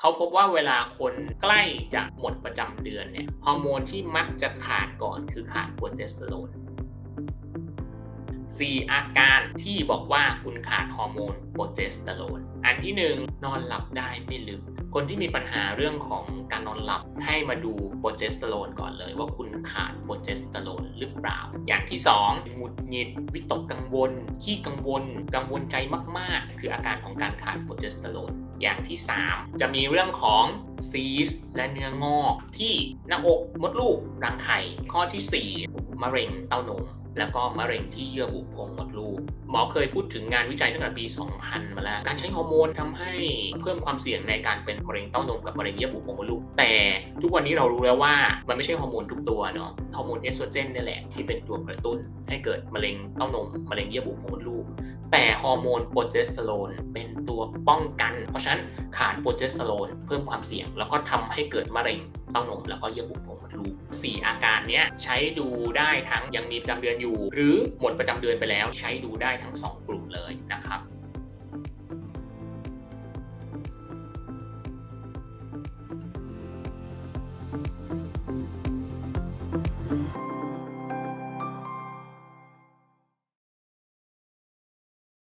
เขาพบว่าเวลาคนใกล้จะหมดประจำเดือนเนี่ยฮอร์โมนที่มักจะขาดก่อนคือขาดโปรเจสเตอโรน 4 อาการที่บอกว่าคุณขาดฮอร์โมนโปรเจสเตอโรน อันที่ 1 นอนหลับได้ไม่ลึก คนที่มีปัญหาเรื่องของการนอนหลับให้มาดูโปรเจสเตอโรนก่อนเลยว่าคุณขาดโปรเจสเตอโรนหรือเปล่า อย่างที่2หงุดหงิดวิตกกังวล ขี้กังวล กังวลใจมาก ๆ คืออาการของการขาดโปรเจสเตอโรนอย่างที่ 3 จะมีเรื่องของซีสและเนื้องอกที่หน้าอกมดลูกรังไข่ข้อทีสี่4 มะเร็งเต้านมแล้วก็มะเร็งที่เยื่อบุโพรงมดลูกหมอเคยพูดถึงงานวิจัยตั้งแต่ปี 2000 มาแล้ว การใช้ฮอร์โมนทำให้เพิ่มความเสี่ยงในการเป็นมะเร็งเต้านมกับมะเร็งเยื่อบุโพรงมดลูก แต่ทุกวันนี้เรารู้แล้วว่ามันไม่ใช่ฮอร์โมนทุกตัวเนาะ ฮอร์โมนเอสโตรเจนนี่แหละที่เป็นตัวกระตุ้น ให้เกิดมะเร็งเต้านมมะเร็งเยื่อบุโพรงมดลูก แต่ฮอร์โมนโปรเจสเตอโรนเป็นตัวป้องกัน เพราะฉะนั้นขาดโปรเจสเตอโรนเพิ่มความเสี่ยง แล้วก็ทำให้เกิดมะเร็ง เต้านมแล้วก็เยื่อบุโพรงมดลูก4อาการนี้ใช้ดูได้ทั้งยังมีประจำเดือนอยู่ หรือหมดประจำเดือนไปแล้วใช้ดูได้ทั้ง 2 กลุ่มเลยนะครับ